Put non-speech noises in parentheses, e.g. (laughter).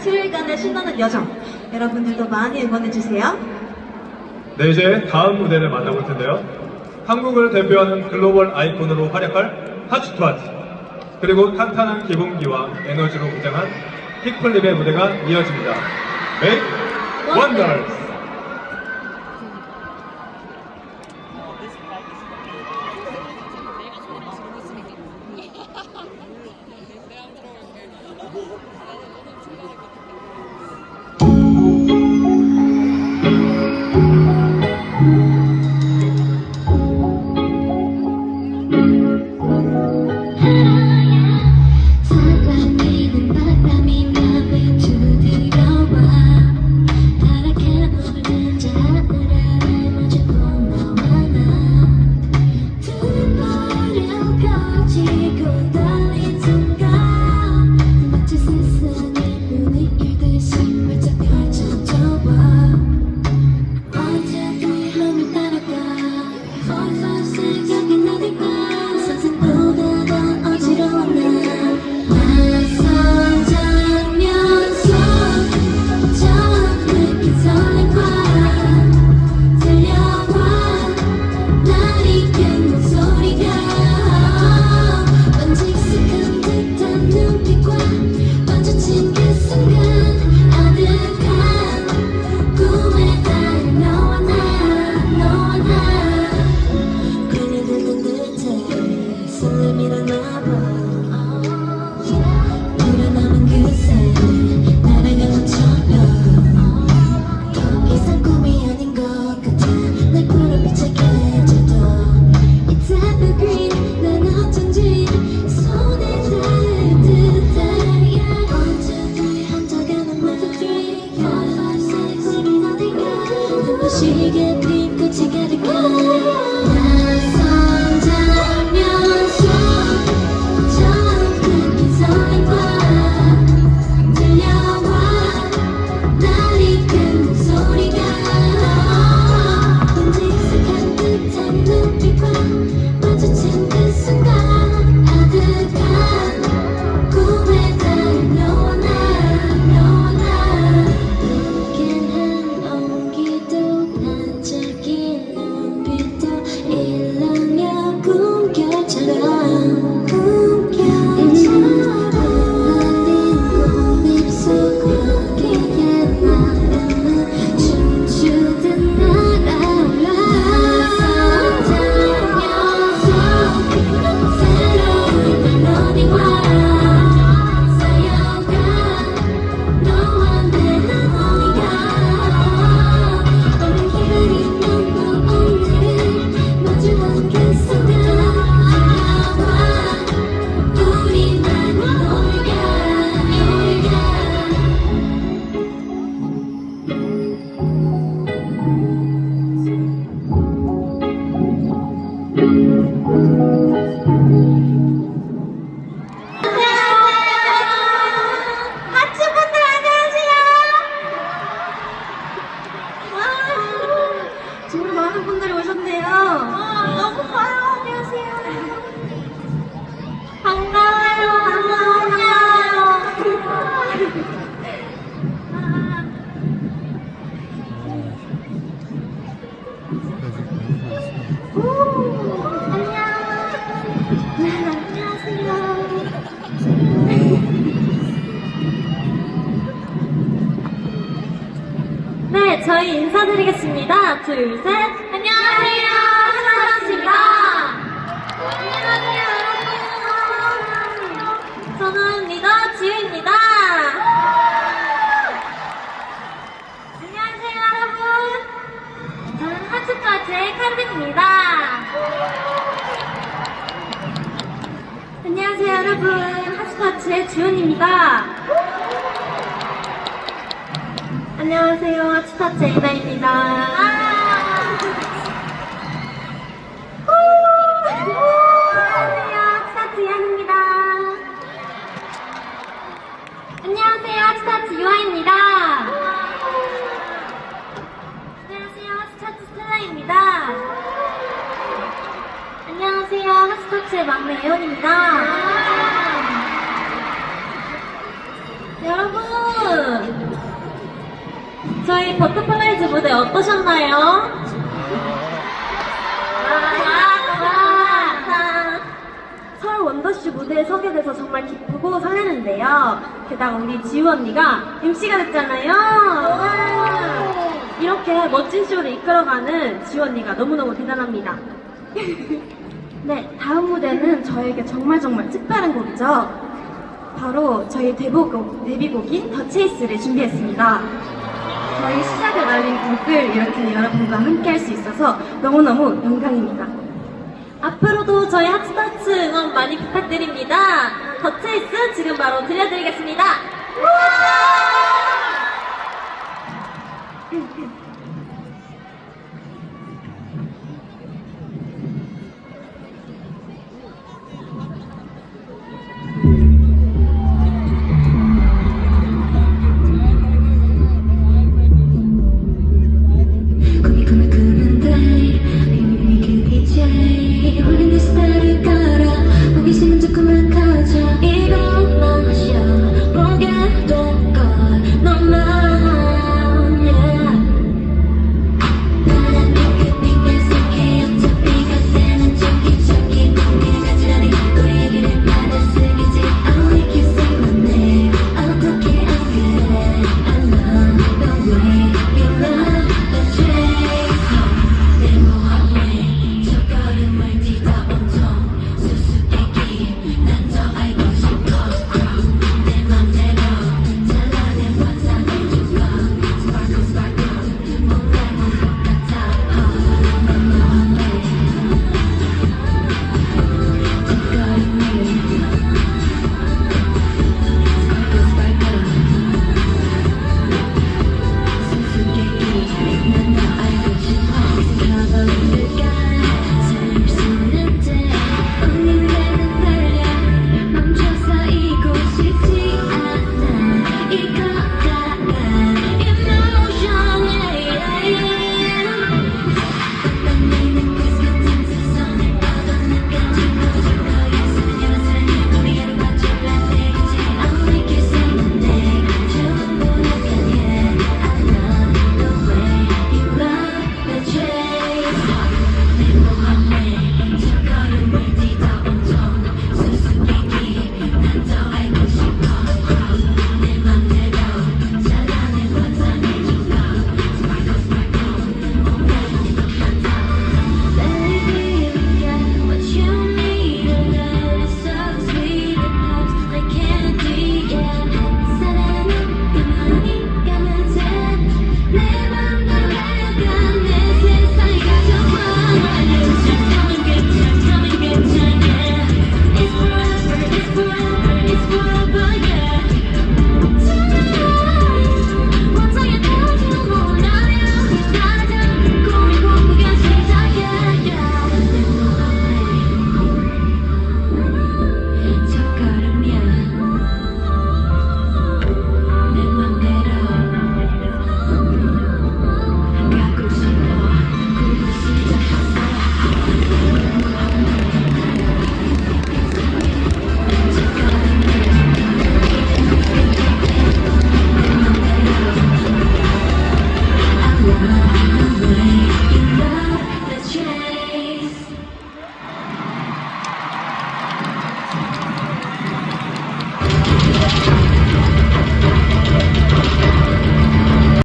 7일간의 신나는 여정 여러분들도 많이 응원해주세요. 네 이제 다음 무대를 만나볼 텐데요. 한국을 대표하는 글로벌 아이콘으로 활약할 하츠투아츠 그리고 탄탄한 기본기와 에너지로 무장한 킥플립의 무대가 이어집니다. 메이크 원더스 저희 인사드리겠습니다. 둘, 셋. 안녕하세요. 하치타 제이다입니다. 아! 안녕하세요. 하치타 지연입니다. 안녕하세요. 하치타 지유아입니다. 안녕하세요. 하치타 스텔라입니다. 안녕하세요. 하치타츠의 막내 예원입니다. 저희 버터플라이즈 무대 어떠셨나요? 아, 서울 원더쇼 무대에 서게 돼서 정말 기쁘고 설레는데요. 게다가 우리 지우 언니가 MC가 됐잖아요. 이렇게 멋진 쇼를 이끌어가는 지우 언니가 너무너무 대단합니다. (laughs) 네, 다음 무대는 저에게 정말 정말 특별한 곡이죠. 바로 저희 데뷔곡, 데뷔곡인 더 체이스를 준비했습니다. 저희 시작을 알린 곡을 이렇게 여러분과 함께 할 수 있어서 너무너무 영광입니다. 앞으로도 저희 하츠타츠 응원 많이 부탁드립니다. 더 체이스 지금 바로 들려드리겠습니다.